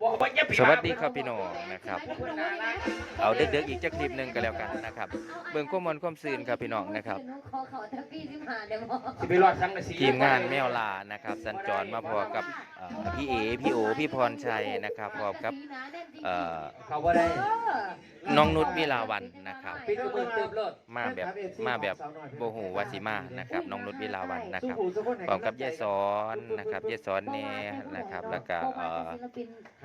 สวัสดีครับพี่น้องนะครับ เอาเด็กๆอีกจักคลิปหนึ่งก็แล้วกันนะครับ เบิ่งข้อมูลความซื่นครับพี่น้องนะครับขอเขาทักพี่ที่มาเดี๋ยวบอกสิไปรอดสังกะสีทีมงานแมวลานะครับ สัญจรมาพอกับเอ่อพี่เอพี่โอพี่พรชัยนะครับพร้อมกับเอ่อเขาบ่ได้น้องนุชวิลาวันนะครับปิดกระเบื้องเติมรถมาแบบมาแบบโบหูวาสิมานะครับน้องนุชวิลาวันนะครับพร้อมกับยายสอนนะครับยายสอนเนนะครับแล้วก็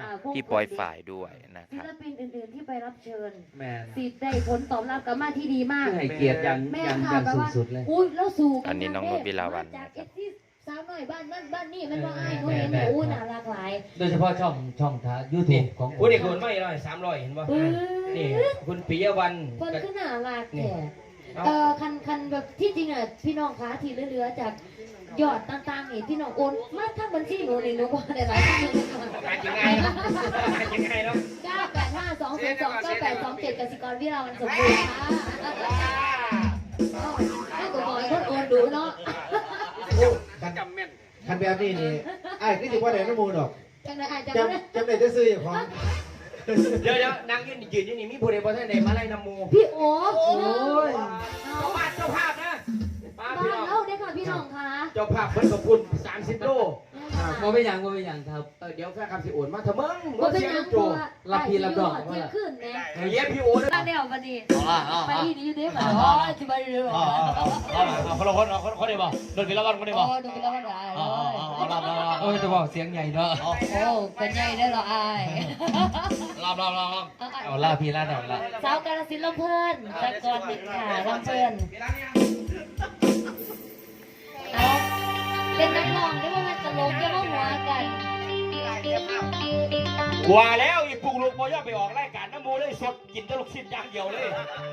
เอ่อศิลปินอ่าพวกพี่ปอยฝ่ายด้วยนะคศิรับ ลปินอื่น ๆที่ไปรับเชิญแม่นสิได้ผลตอบรับกลับมาที่ดีมาก ให้เกียรติอย่างแม่อย่างค่ะอย่างแบบสูงว่าสุดเลย อุ้ยแล้วสู่กัอันนี้น้องนุชวิลาวันมจากนะคเอรับฟซีสาวหน่อยบ้านนั่นบ้านนี่มันว่าไอ้ายหนูแม่เห็นแม่อู้น่ารักหลายโดยเฉพาะช่องช่องทางยูทูบของผู้เด็กคนไม่ร้อยสามร้อยเห็นป่ะปื้นี่คุณปิยวันเพิ่นขึ้นน่ารักนี่แท้เอาเอ่อคันคันแบบที่จริงอะพี่น้องคะที่เหลือๆจาก ยอดต่างๆนี่พี่น้องโอนมาทั้งบัญชีหนูนี่หนูบ่ได้หลายที่การยังไงเนาะการยังไงเนาะเก้าแปดห้าสองศูนย์สองเก้าแปดสองเจ็ดกสิกรวิลาวันสมบูรณ์ค่ะให้ตัวบอยคนโอนดูเนาะคันคันแบบนี้นี่ไอ้คือสิว่าได้น้ำมูลดอกจังเลยจะจได้ำจำได้จะซื้ออย่างของเดี๋ยวเดี๋ยวนางยืนยืนยู่นี่มีผู้ใดบ่ท่านใดมาไล่นำมูพี่โอ๊คโอ้ยเอาเจ้าบ้านเจ้าภาพนะ มาบ้าพี่นน้องเล่าได้ค่ะพี่น้องคะเจ้าภาพเพิ่นกับคุณ30โลว่าไม่ยังว่าไม่ยังครับ เออเดี๋ยวแฟนคำสิโอนมาเถอะมึงว่าเป็นเสียยังโจตัวรับพี่รับดอกเที่ยงคืนแม่เฮียพี่โอนะตั้งเดียววันนี้อ๋ออ๋อไปอ๋อที่นี่ได้ไหมอ๋อจะไปเรืออ๋ออ๋ออ๋อคนละคนคนคนเดียวบ่โดนพิลวันคนเดียวอ๋บ่อดูไปแล้วได้อ๋ออ๋ออ๋อรับรับรับเออจะบอกเสียงใหญ่เนาะโอ้เป็นใหญ่ได้หรอไอ้รับรับรับรับเอาล่าพี่ล่าหน่อยละสาวกาลสินธุ์ลำเพลินตะกอนดินขาลำเพลิน เอาเป็นนักร้องได้ว่ามันตลกจะว่าหัวกันว่าแล้วอีปุกลูกบ่ยอมไปออกรายการน้ำหมูเลยสดกินแตลูกชิ้นอย่างเดียวเลย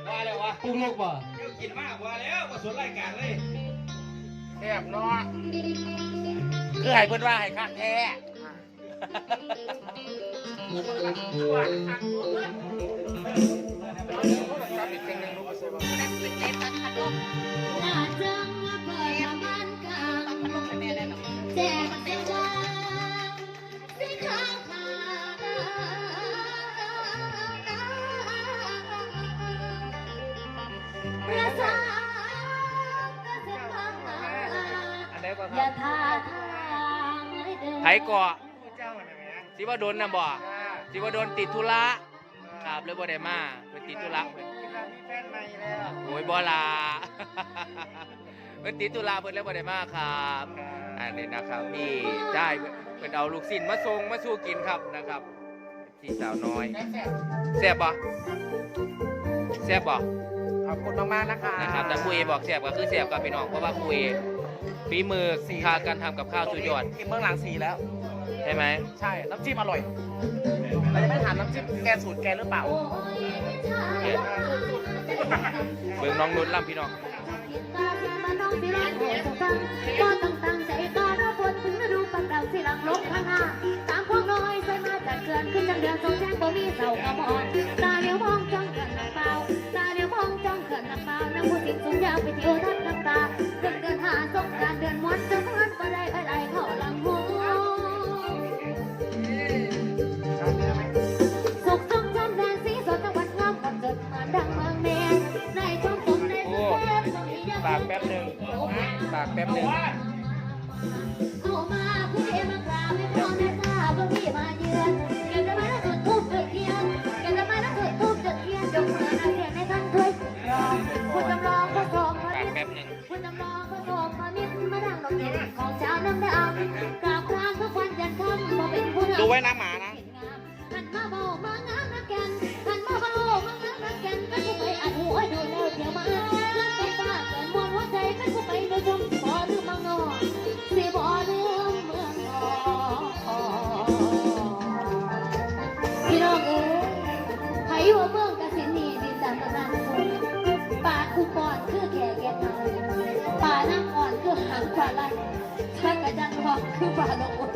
ว่าแล้ววะปุ้งลูกบ่เดี๋ยวกินมากว่าแล้วมาสวนรายการเลยแซ่บเนาะคือให้เพิ่นว่าให้คักแท้หน้าจังว่าเปิ อันใดก็อย่าท่าทางให้เดินไผเกาะสิว่าโดนนำบ่สิว่าโดนติดธุระครับเลยบ่ได้มาเพิ่นติดธุระเพิ่นโอ้ยบ่ล่ะเพิ่นติดธุระเพิ่นเลยบ่ได้มาครับ อันนี้นะครับพี่ได้เพิ่นเอาลูกศิษย์มาส่งมาสู่กินครับนะครับพี่สาวน้อยแซ่บบ่แซ่บบ่ขอบคุณมากๆนะคะนะครับแต่ครูเอบอกแซ่บก็คือแซ่บกับพี่น้องเพราะว่าครูเอฝีมือค่าการทำกับข้าวสุดยอดกินเบื้องหลังสีแล้วใช่ไหมใช่น้ำจิ้มอร่อยเราจะไม่ถามน้ำจิ้มแกสูตรแกหรือเปล่าโอ้ยไม่ใช่เบิ่งน้องนุชล่ำพี่น้องตาาวสิหลังลบข้างหน้าตามพวกน้อยใส่มาจากเกินขึ้นจังเดือนสองแจ้งบ่มีเสากระมอนตาเดียวมองจ้องเกินหนักเบาตาเดียวมองจ้องเกินหนักเบานักผู้สิงสูงยาวไปเที่ยวทัดน้ำตาเดินเดินหาสงกรารเดินมวนจะเพื่อนบ่ได้ไปไหลเข้าหลังหูสุขจงจำแดนสีสดจังหวัดงามกับเกิดมาดังเมืองแมนในชมสมในสุเทพตรงนี้ยังปากแป๊บหนึ่งปากแป๊บหนึ่ง ปากมิตรแป๊บหนึ่งคุณจำลองก็ส่งมามิตรมาดังดอกเด่นของเจ้าน้ำดำกราบกรานทุกวันยันค่ำบ่เป็นผู้นำ ดูไว้นะหมานะ คือปลาโลง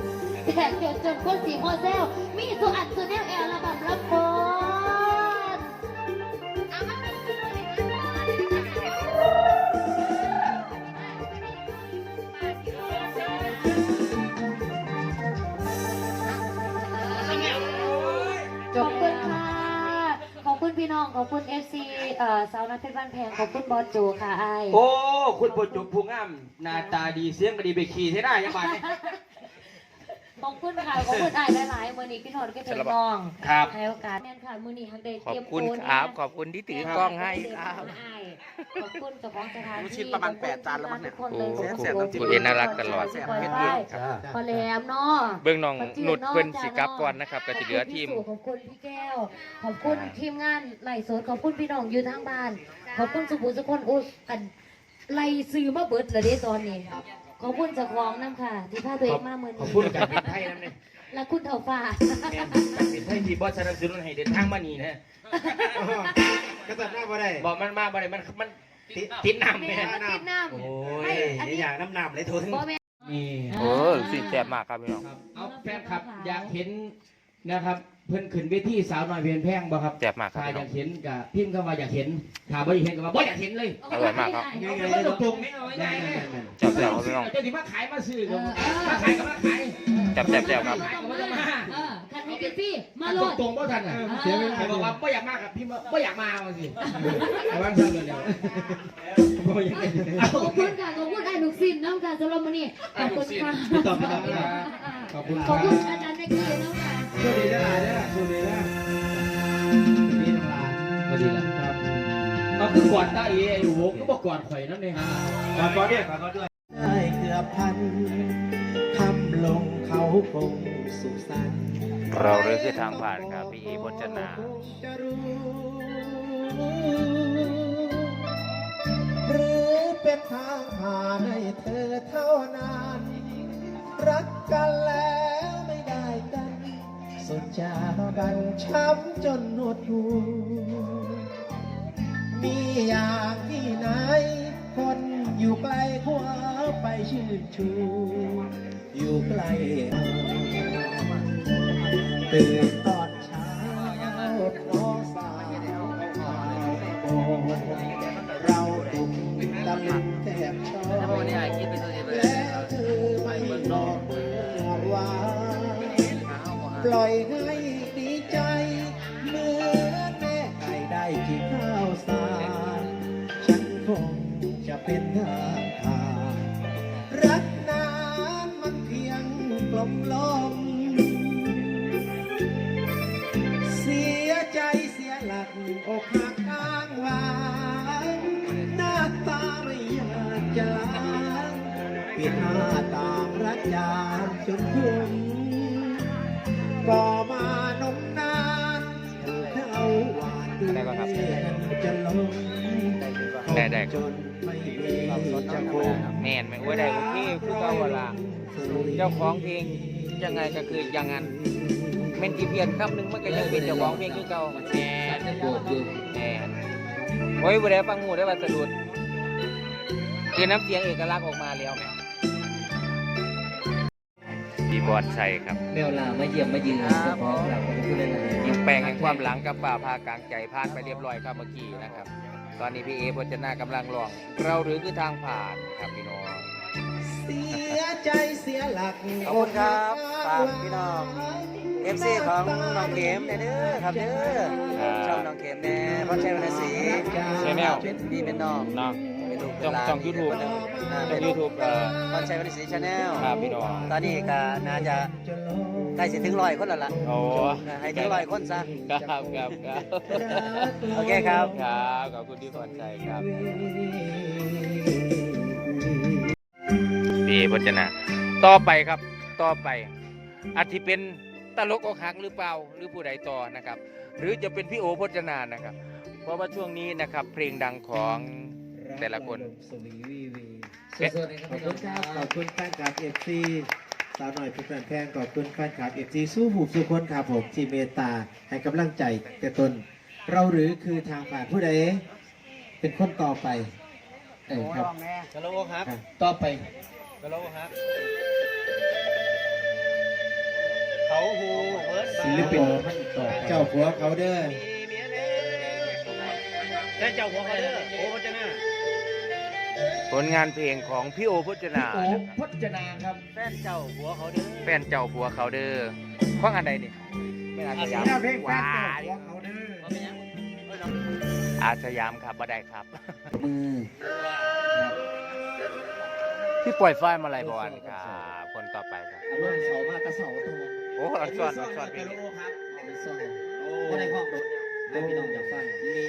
แต่เกิดจนคนสีโมเซลมีสุอัดสุแนวแอลระบำรับคนขอบคุณค่ะ ขอบคุณพี่น้อง ขอบคุณเอฟซี เอ่อสาวนัทเพชรบ้านแพงขอบคุณบอสโจค่ะไอายโอ้ คุณผู้จุบผู้งามหน้าตาดีเสียงก็ดีไปขี่ใช่ได้ยังไง ขอบคุณค่ะขอบคุณไอายหลายๆมือนี้พี่นนท์ก็ถึงน้องครับ ให้โอกาสแม่นค่ะมือนี้ฮักเดย์ขอบเตรียมคุณโอนครับนะขอบคุณที่ถือกล้องให้ครับ ขอบคุณเจ้าของสถานที่ชิ้นประมาณแปดจานแล้วมั้งเนี่ยทุกคนเลยโอ้ขอบโหคุณคุณเอ็นน่ารักตลอดขบคุณค่ะพอแหลมเนาะ เบื้องน้องขบคุณนุดเพิ่นจ้าสิกลับก่อนนะครับก็จะเหลือทีม ขอบคุณพี่แก้ว ขอบคุณทีมงานไล่สดขอบคุณพี่น้องอยู่ทางบ้าน ขอบคุณสุภูสุคนอุยอันไล่ซื้อมาเบิดเลยเด้ตอนนี้ ขอบคุณเจากของน้ำค่ะ ที่พาตัวเองมาเมือขอบนี้คุณการบินไทยนั่นเอง และคุณเถ่าฟ้าการบินไทยที่บอสสนับสนุนให้เดินทางมานี่นะก็ตัดหน้าบ่ได้บอกมันมาบ่ได้มันมันติดติดน้ำแม่แม่ติดน้ำโอ้ไม่ยอันนี้อย่างน้ำหนำเลยโทษบ่แม่นี่โอ้สิแซ่บมากครับพี่น้องครับเอาแฟนคลับอยากเห็นนะครับ เพิ่นขึ้นเวทีสาวน้อยเพียนแพงบ่ครับแซ่บมากครับถ้าพี่อน้อยาง กเห็นกับพิมพ์เข้ามาอยากเห็นถ้าบ่อยากเห็นก็ว่าบ่อยากเห็นเลยอร่อยมากครับ เอาไปว่าตรงๆนี่เอาง่ายๆเลยแซ่บแซ่บครับพี่น้อง เจ้าที่มาขายมาซื้อก็มาขายก็มาขาย แซ่บแซ่บแซ่บครับขายก็มาจะมาเออคันนี้กินพี่มาโลดตรงๆบ่ทันอะเสียเวลาใครบอกว่าบ่อยากมากับพี่บ่อยากมาเอาสิระวังซั่นเลยเดี๋ยวบ่อยากเห็นขอบคุณค่ะขอบคุณไอ้หนุกสินน้ำค่ะสำหรับวันนี้ขอบคุณค่ะพี่ตอบพี่ตอบพี่ตอบขอบคุณขคอรับบคุณอาจารย์ในกีน้ำค่ะ สวัสดีทั้งหลายด้วยสวัสดีนะพี่ทั้งหลายบ่ดีล่ะครับเอาคือกอดตาเอไอ้โหก็บ่กอดข่อยนั่นเอง ขอขอด้วยขอขอด้วย ได้เกือบพันทำลง เขาคงสุขสันต์เราเรือคือทางผ่านครับพี่เอพจนาจะรู้หรือเป็นทางผ่านให้เธอเท่านั้น รักกันแล้วไม่ได้กัน สุดจาบันช้ำจนหนวดหูมีอย่างที่ไหน คนอยู่ไกลคว้าไปชื่นชู อยู่ใกล้ตื่นตอนเช้าท้องสาวโอ้เราตุ่มตะลึงแทบช็อกแล้วเธอไม่บอกเมื่อวานปล่อยให้ หน้าต่างรักยามจนคุ้มก็มานมนานเขาหวานดูได้ป่ะครับจะลงได้ได้จนไม่มีจะคงแม่นไหมว่าได้โอเคคือเก่าเวลาเจ้าของเพลงยังไงก็คืออย่างนั้นเม่นกี่เพียนคำหนึ่งมันก็ยังเป็นเจ้าของเพลงคือเก่าแม่นแม่นโอ้ยบ่ได้ฟังหมูได้ว่าสะดุดคือน้ำเสียงเอกลักษณ์ออกมาแล้วแม่ พี่บอลชัยครับเมลลามาเยี่ยมมายืนเฉพาะเราผู้เล่นอะไรยิงแปลงแห่งความหลังกับป่าพากลางใจพานไปเรียบร้อยครับเมื่อกี้นะครับ ตอนนี้พี่เอพจนากำลังลอง เราหรือคือทางผ่านครับพี่น้องเสียใจเสียหลักขอบคุณครับฝากพี่น้อง FC ของน้องเข็มเด้อครับเด้อครับช่องน้องเข็มแน่พ่อชัยวรรณศรี Channel เป็นพี่เป็นน้องเนาะเป็นลูก ช่องเป็นหลานช่อง YouTube เป็นอ่าช่องยูทูบเอ่อพ่อชัยวรรณศรีชาแนลครับพี่น้องตอนนี้ก็น่าจะใกล้สิถึงร้อยคนแล้วล่ะโอ้ให้ถึงร้อยคนซะครับครับครับโอเคครับครับขอบคุณที่สนใจครับพี่พจนาต่อไปครับต่อไปอาจจะเป็นตลกอกหักหรือเปล่าหรือผู้ใดต่อนะครับ หรือจะเป็นพี่โอพจนานะครับ เพราะว่าช่วงนี้นะครับ เพลงดังของ แต่ละคนสวีวีวีขอบคุณครับขอบคุณแฟนคลับเอฟซีสาวหน่อยเป็นแฟนแพงขอบคุณแฟนคลับเอฟซีสู้หูสู้คนครับผมที่เมตตาให้กำลังใจแต่ตน เราหรือคือทางผ่านผู้ใดเป็นคนต่อไปเออครับฮัลโหลครับครับต่อไปฮัลโหลครับเขาหูเวิร์ดศิลปินเจ้าผัวเขาเด้อได้เจ้าหัวเขาเด้อโอ้พจนา ผลงานเพลงของพี่โอพจนาโอ้นะครับพจนาครับ แฟนเจ้าหัวเขาเด้อแฟนเจ้าผัวเขาเด้อข้องอันใดนี่ไม่อาสยามเนี่ยเพลงแฟว้านเกิดยของเขาเด้ออาสยามครับบ่ได้ครับ มือพี่ปล่อยไฟมาอะไรบอลครับ คนต่อไปครับอารมณ์เสามากกระเสาตัวโอ้อันสอนอันสอนเพลงนี้ไม่ซ่อนก็ในห้องโดดให้พี่น้องอยากฟังมี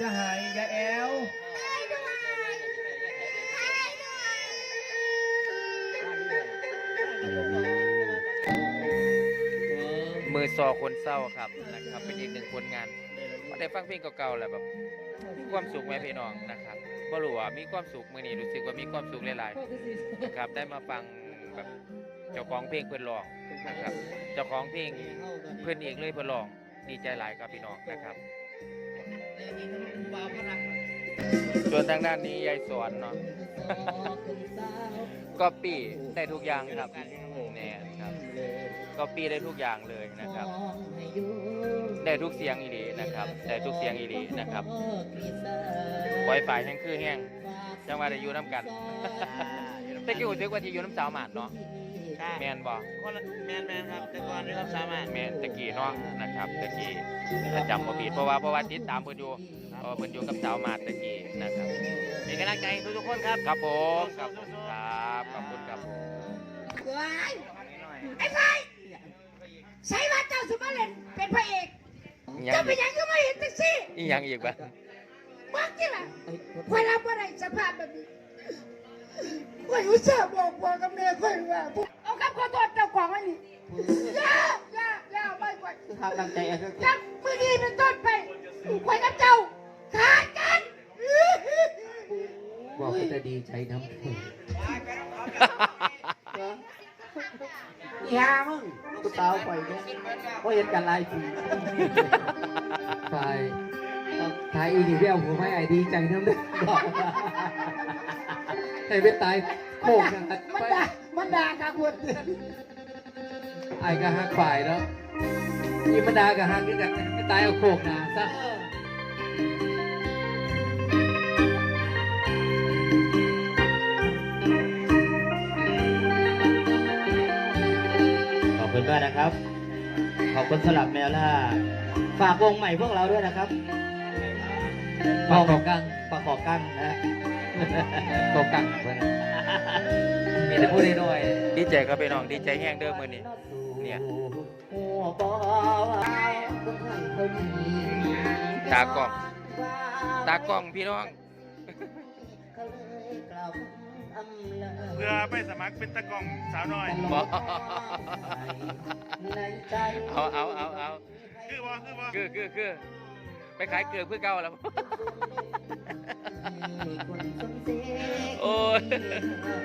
จะหายอย่าแอวมือซอคนเศร้าครับนะครับ เป็นอีกหนึ่งผลงานพอได้ฟังเพลงเก่าๆแหล้วแบบมีความสุขไหมพี่น้องนะครับบ่รู้ว่ามีความสุขมื้อนี้รู้สึกว่ามีความสุขหลายๆนะครับได้มาฟังแบบเจ้าของเพลงเพิ่อนร้องนะครับ เจ้าของเพลงเพิ่อนเองเลยเพิ่นร้องดีใจหลายครับพี่น้องนะครับ ส่วนทางด้านนี้ยายสอนเนาะ ก็ปีได้ทุกอย่างครับเนี่ยครับ ก็ปีได้ทุกอย่างเลยนะครับ ได้ทุกเสียงอีหลีนะครับ ได้ทุกเสียงอีหลีนะครับปล่อยฝ่ายแห้งคือแห้งจังหว่าได้อยู่น้ำกันแต่กี้รู้สึกว่าที่อยู่น้ำสาวหมาดเนาะ แมนบ่แมนแมนครับ แต่ก่อนนี่ครับสามารถแมนตะกี้เนาะนะครับตะกี้ถ้าจำบ่ผิดเพราะว่าเพราะว่าติดตามเพิ่นอยู่เพราะว่าเพิ่นอยู่กับสาวหมาดตะกี้นะครับเป็นกำลังใจให้ทุกๆคนครับ ครับผมครับผมครับขอบคุณครับผมไอ้ไฟใช่ว่าเจ้าสมาเล่นเป็นพระเอกอีหยัเจ้างเป็นหยังก็ไม่เห็นแท็กซี่อีหยังอีกบ่มักที่ล่ะคอยรับว่าไรสภาพแบบนี้คอยอุตส่าห์บอกพ่อกับแม่คอยว่า เอาคำขอโทษเจ้าของไว้นี่อย่าอย่าอย่าไม่คอยทางดังใจเออจับมือนี้เป็นต้นไปคอยกับเจ้าขาดกันบอกว่าจะดีใจน้ำถึงยามึงกูสาวปล่อยเนี่ยก็เห็นกันลายปีไฟตายอีนี่เบี้ยวผมไม่ไอ้ดีใจน้ำเด้อบอกให้ไปตายโค้งกันมันด่า มันด่าค่ะคุณไอ้ก็หักฝ่ายเนาะยี่มันดากับหักนี่กันไม่ตายเอาโคกนาซะขอบคุณด้วยนะครับ ขอบคุณสลับแมวล่า ฝากวงใหม่พวกเราด้วยนะครับปอกกังปากขอกั้งนะปอกกังเพิ่น มีแต่พูดน้อยดีใจครับพี่น้องดีใจแห้งเด้อมื้อนี้เนี่ยหัวบอคนตากล้องตากล้องพี่น้องเพื่อไปสมัครเป็นตะกล้องสาวน้อยบอเอาเอาเอาเอาคือว่าคือว่าคือคือคือไปขายเกลือเพื่อเก่าแล้ว 嘿嘿嘿